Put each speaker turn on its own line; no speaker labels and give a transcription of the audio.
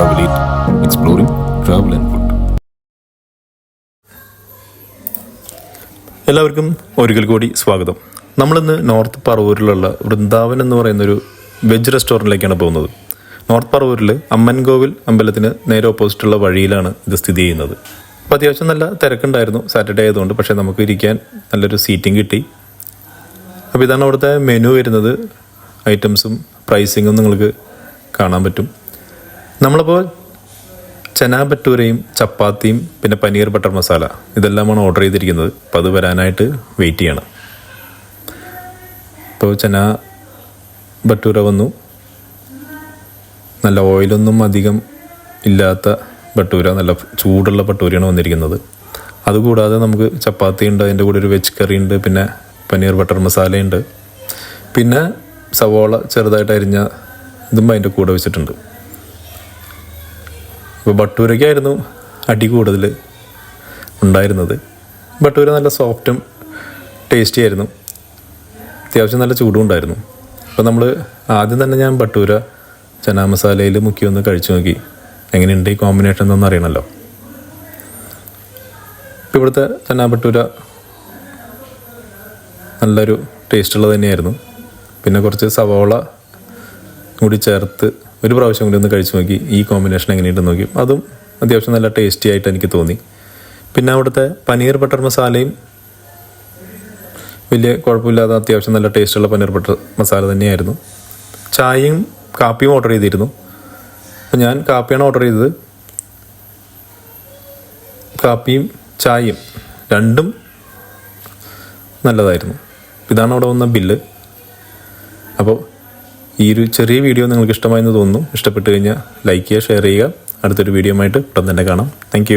Elite, exploring travel and food.
എല്ലാവർക്കും ഒരിക്കൽ കൂടി സ്വാഗതം. നമ്മളിന്ന് നോർത്ത് പറവൂരിലുള്ള വൃന്ദാവൻ എന്ന് പറയുന്നൊരു വെജ് റെസ്റ്റോറന്റിലേക്കാണ് പോകുന്നത്. നോർത്ത് പറവൂരിൽ അമ്മൻകോവിൽ അമ്പലത്തിന് നേരെ ഓപ്പോസിറ്റുള്ള വഴിയിലാണ് ഇത് സ്ഥിതി ചെയ്യുന്നത്. അപ്പോൾ അത്യാവശ്യം നല്ല തിരക്കുണ്ടായിരുന്നു സാറ്റർഡേ ആയതുകൊണ്ട് പക്ഷേ നമുക്ക് ഇരിക്കാൻ നല്ലൊരു സീറ്റിംഗ് കിട്ടി. അപ്പോൾ ഇതാണ് അവിടുത്തെ മെനു വരുന്നത്. ഐറ്റംസും പ്രൈസിങ്ങും നിങ്ങൾക്ക് കാണാൻ പറ്റും. നമ്മളിപ്പോൾ ചന ഭട്ടൂരയും ചപ്പാത്തിയും പിന്നെ പനീർ ബട്ടർ മസാല ഇതെല്ലാമാണ് ഓർഡർ ചെയ്തിരിക്കുന്നത്. അപ്പോൾ അത് വരാനായിട്ട് വെയിറ്റ് ചെയ്യണം. ഇപ്പോൾ ചന ബട്ടൂര വന്നു. നല്ല ഓയിലൊന്നും അധികം ഇല്ലാത്ത ബട്ടൂര നല്ല ചൂടുള്ള ബട്ടൂരയാണ് വന്നിരിക്കുന്നത്. അതുകൂടാതെ നമുക്ക് ചപ്പാത്തി ഉണ്ട് അതിന്റെ കൂടെ ഒരു വെജ് കറി ഉണ്ട് പിന്നെ പനീർ ബട്ടർ മസാലയുണ്ട്. പിന്നെ സവോള ചെറുതായിട്ട് അരിഞ്ഞ ഇതും അതിന്റെ കൂടെ വെച്ചിട്ടുണ്ട്. ഇപ്പോൾ ബട്ടൂരയ്ക്കായിരുന്നു അടി കൂടുതൽ ഉണ്ടായിരുന്നത്. ബട്ടൂര നല്ല സോഫ്റ്റും ടേസ്റ്റി ആയിരുന്നു. അത്യാവശ്യം നല്ല ചൂടും ഉണ്ടായിരുന്നു. അപ്പോൾ നമ്മൾ ആദ്യം തന്നെ ഞാൻ ബട്ടൂര ചനാ മസാലയിൽ മുക്കി ഒന്ന് കഴിച്ചു നോക്കി. എങ്ങനെയുണ്ട് ഈ കോമ്പിനേഷൻ എന്നൊന്നും അറിയണമല്ലോ ഇപ്പോൾ ഇവിടുത്തെ ചനാ ബട്ടൂര നല്ലൊരു ടേസ്റ്റുള്ളത് തന്നെയായിരുന്നു. പിന്നെ കുറച്ച് സവോള കൂടി ചേർത്ത് ഒരു പ്രാവശ്യം കൂടി ഒന്ന് കഴിച്ചു നോക്കി. ഈ കോമ്പിനേഷൻ എങ്ങനെയുണ്ടെന്ന് നോക്കി. അതും അത്യാവശ്യം നല്ല ടേസ്റ്റി ആയിട്ട് എനിക്ക് തോന്നി. പിന്നെ അവിടുത്തെ പനീർ ബട്ടർ മസാലയും വലിയ കുഴപ്പമില്ലാതെ അത്യാവശ്യം നല്ല ടേസ്റ്റുള്ള പനീർ ബട്ടർ മസാല തന്നെയായിരുന്നു. ചായയും കാപ്പിയും ഓർഡർ ചെയ്തിരുന്നു. അപ്പം ഞാൻ കാപ്പിയാണ് ഓർഡർ ചെയ്തത്. കാപ്പിയും ചായയും രണ്ടും നല്ലതായിരുന്നു. ഇതാണ് അവിടെ വന്ന ബില്ല് അപ്പോൾ ഈ ഒരു ചെറിയ വീഡിയോ നിങ്ങൾക്ക് ഇഷ്ടമായെന്ന് തോന്നുന്നു. ഇഷ്ടപ്പെട്ട് കഴിഞ്ഞാൽ ലൈക്ക് ചെയ്യുക ഷെയർ ചെയ്യുക. അടുത്തൊരു വീഡിയോ ആയിട്ട് ഉടൻ തന്നെ കാണാം. താങ്ക്